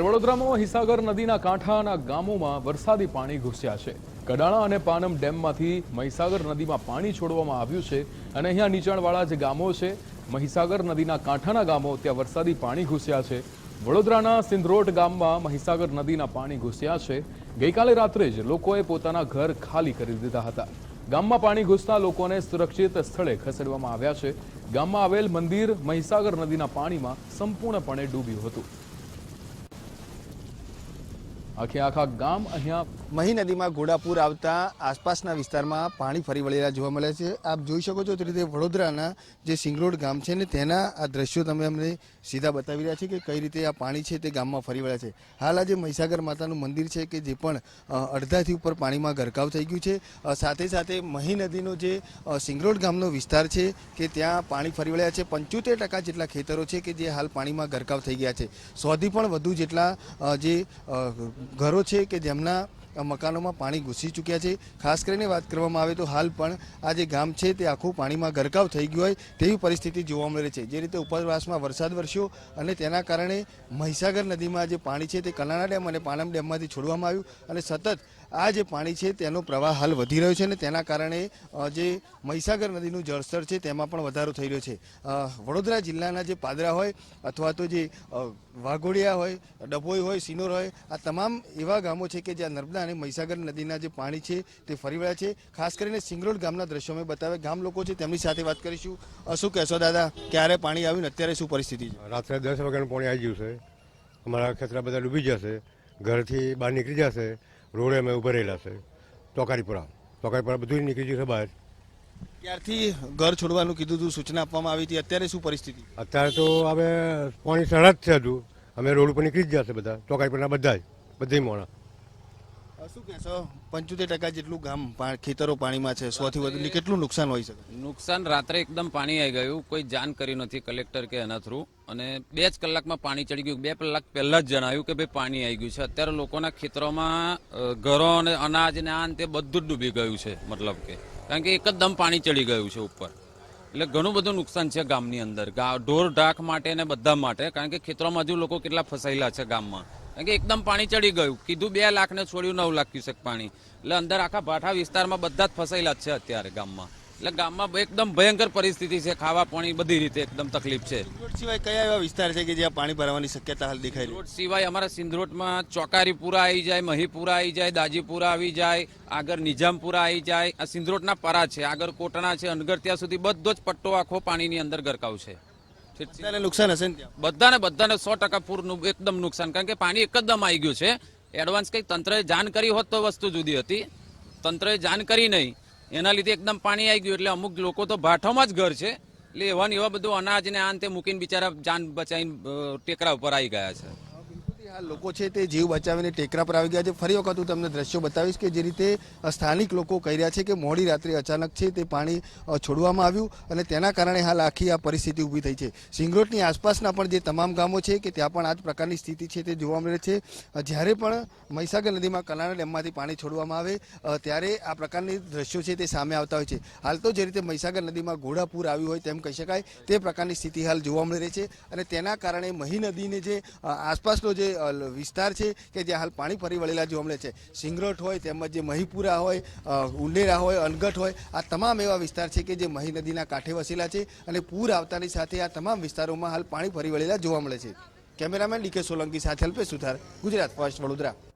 વડોદરામાં હિસાગર નદીના કાંઠાના ગામોમાં વરસાદી પાણી ઘૂસ્યા છે. કડાણા અને પાનમ ડેમમાંથી મહીસાગર નદીમાં પાણી છોડવામાં આવ્યું છે અને અહીંયા નીચાણવાળા જે ગામો છે, મહીસાગર નદીના કાંઠાના ગામો, ત્યાં વરસાદી પાણી ઘૂસ્યા છે. વડોદરાના સિંધરોટ ગામમાં મહીસાગર નદીના પાણી ઘૂસ્યા છે. ગઈકાલે રાત્રે જ લોકોએ પોતાના ઘર ખાલી કરી દીધા હતા. ગામમાં પાણી ઘૂસતા લોકોને સુરક્ષિત સ્થળે ખસેડવામાં આવ્યા છે. ગામમાં આવેલ મંદિર મહીસાગર નદીના પાણીમાં સંપૂર્ણપણે ડૂબ્યું હતું. આખે આખા ગામ અહીંયા મહી નદીમાં ઘોડાપુર આવતા આસપાસના વિસ્તારમાં પાણી ફરી વળેલા જોવા મળે છે. આપ જોઈ શકો છો તે રીતે વડોદરાના જે સિંગરોડ ગામ છે ને તેના આ દ્રશ્યો તમે અમને સીધા બતાવી રહ્યા છે કે કઈ રીતે આ પાણી છે તે ગામમાં ફરી વળ્યા છે. હાલ આજે મહીસાગર માતાનું મંદિર છે કે જે પણ અડધાથી ઉપર પાણીમાં ગરકાવ થઈ ગયું છે. સાથે સાથે મહી નદીનો જે સિંગરોડ ગામનો વિસ્તાર છે કે ત્યાં પાણી ફરી વળ્યા છે. પંચોતેર ટકા જેટલા ખેતરો છે કે જે હાલ પાણીમાં ગરકાવ થઈ ગયા છે. સોથી પણ વધુ જેટલા જે ઘરો છે કે જેમના મકાનોમાં પાણી ઘૂસી ચૂક્યા છે. ખાસ કરીને વાત કરવામાં આવે તો હાલ પણ આ જે ગામ છે તે આખું પાણીમાં ગરકાવ થઈ ગયું હોય તેવી પરિસ્થિતિ જોવા મળે છે. જે રીતે ઉપરવાસમાં વરસાદ વરસ્યો અને તેના કારણે મહીસાગર નદીમાં જે પાણી છે તે કલાણા ડેમ અને પાનમ ડેમમાંથી છોડવામાં આવ્યું અને સતત આ જે પાણી છે તેનો પ્રવાહ હાલ વધી રહ્યો છે અને તેના કારણે જે મહીસાગર નદીનું જળસ્તર છે તેમાં પણ વધારો થઈ રહ્યો છે. વડોદરા જિલ્લાના જે પાદરા હોય અથવા તો જે વાઘોડિયા હોય, ડભોઈ હોય, સિનોર હોય, આ તમામ એવા ગામો છે કે જ્યાં નર્મદા અને મહીસાગર નદીના જે પાણી છે તે ફરી વળ્યા છે. ખાસ કરીને સિંગરોડ ગામના દ્રશ્યો મેં બતાવે. ગામ લોકો છે તેમની સાથે વાત કરીશું. શું કહેશો દાદા? ક્યારે પાણી આવ્યું અત્યારે શું પરિસ્થિતિ છે? રાત્રે દસ વાગ્યાનું પાણી આવી છે. અમારા ખેતરા બધા ડૂબી જશે. ઘરથી બહાર નીકળી જશે. રોડે અમે ઊભા રહેલા છે. ચોકારીપુરા. ચોકારીપુરા બધું નીકળી ગયું છે બહાર. ક્યારથી ઘર છોડવાનું કીધું હતું સૂચના આપવામાં આવી હતી. અત્યારે શું પરિસ્થિતિ? અત્યારે તો હવે પાણી સરહદ છે હજુ. અમે રોડ ઉપર નીકળી જ જશે બધા. ચોકારીપુરના બધા જ બધી મોણા. શું કહેશો? પંચોતેર ટકા જેટલું ગામ ખેતરો પાણીમાં છે. સોથી વધુ કેટલું નુકસાન હોઈ શકે? નુકસાન રાત્રે એકદમ પાણી આવી ગયું. કોઈ જાણ કરી નથી કલેક્ટર કે એના થ્રુ. અને બે જ કલાકમાં પાણી ચડી ગયું. બે કલાક પહેલાં જ જણાવ્યું કે ભાઈ પાણી આવી ગયું છે. અત્યારે લોકોના ખેતરોમાં ઘરો અને અનાજ ને આ અંતે તે બધું જ ડૂબી ગયું છે મતલબ કે. કારણ કે એકદમ પાણી ચડી ગયું છે ઉપર. એટલે ઘણું બધું નુકસાન છે ગામની અંદર. ઢોર ઢાક માટે ને બધા માટે. કારણ કે ખેતરોમાં હજુ લોકો કેટલા ફસાયેલા છે ગામમાં. કે એકદમ પાણી ચડી ગયું. કીધું બે લાખ ને છોડ્યું નવ લાખ ક્યુસેક પાણી. એટલે અંદર આખા ભાઠા વિસ્તારમાં બધા જ ફસાયેલા છે અત્યારે ગામમાં. એટલે ગામમાં એકદમ ભયંકર પરિસ્થિતિ છે ખાવા પાણી બધી રીતે એકદમ તકલીફ છે. રોડ સિવાય કયા એવા વિસ્તાર છે કે જ્યાં પાણી ભરાવાની શક્યતા હાલ દેખાય રોડ સિવાય અમારા સિંધરોટમાં ચોકારીપુરા આવી જાય મહીપુરા આવી જાય દાજીપુરા આવી જાય આગળ નિજામપુરા આવી જાય. આ સિંધરોટના પરા છે આગળ કોટણા છે અનગર ત્યાં સુધી બધો જ પટ્ટો આખો પાણીની અંદર ગરકાવ છે. બધાને નુકસાન હશે ને બધાને બધાને સો ટકા પૂરનું એકદમ નુકસાન. કારણ કે પાણી એકદમ આવી ગયું છે. એડવાન્સ કંઈક તંત્રએ જાણ કરી હોત તો વસ્તુ જુદી હતી. તંત્રએ જાણ કરી નહીં. એના લીધે એકદમ પાણી આવી ગયું. એટલે અમુક લોકો તો ભાઠોમાં જ ઘર છે. એટલે એવા ને એવા બધું અનાજ ને આન તે મૂકીને બિચારા જાન બચાવીને ટેકરા ઉપર આવી ગયા છે. લોકો છે તે જીવ બચાવીને ટેકરા પર આવી ગયા છે. ફરી વખત હું તમને દ્રશ્યો બતાવીશ કે જે રીતે સ્થાનિક લોકો કહી રહ્યા છે કે મોડી રાત્રે અચાનક છે તે પાણી છોડવામાં આવ્યું અને તેના કારણે હાલ આખી આ પરિસ્થિતિ ઊભી થઈ છે. સિંગરોટની આસપાસના પણ જે તમામ ગામો છે કે ત્યાં પણ આ જ પ્રકારની સ્થિતિ છે તે જોવા મળે છે. જ્યારે પણ મહીસાગર નદીમાં કલાણા ડેમમાંથી પાણી છોડવામાં આવે ત્યારે આ પ્રકારની દ્રશ્યો છે તે સામે આવતા હોય છે. હાલ તો જે રીતે મહીસાગર નદીમાં ઘોડાપૂર આવ્યું હોય તેમ કહી શકાય, તે પ્રકારની સ્થિતિ હાલ જોવા મળી રહી છે અને તેના કારણે મહી નદીને જે આસપાસનો જે વિસ્તાર છે કે જ્યાં હાલ પાણી ફરી વળેલા જોવા મળે છે. સિંગરોટ હોય, તેમજ જે મહીપુરા હોય ઉંડેરા હોય, અનગઢ હોય, આ તમામ એવા વિસ્તાર છે કે જે મહી નદીના કાંઠે વસેલા છે અને પૂર આવતાની સાથે આ તમામ વિસ્તારોમાં હાલ પાણી ફરી વળેલા જોવા મળે છે. કેમેરામેન ડીકે સોલંકી સાથે અલ્પેશ સુથાર, ગુજરાત ફર્સ્ટ વડોદરા.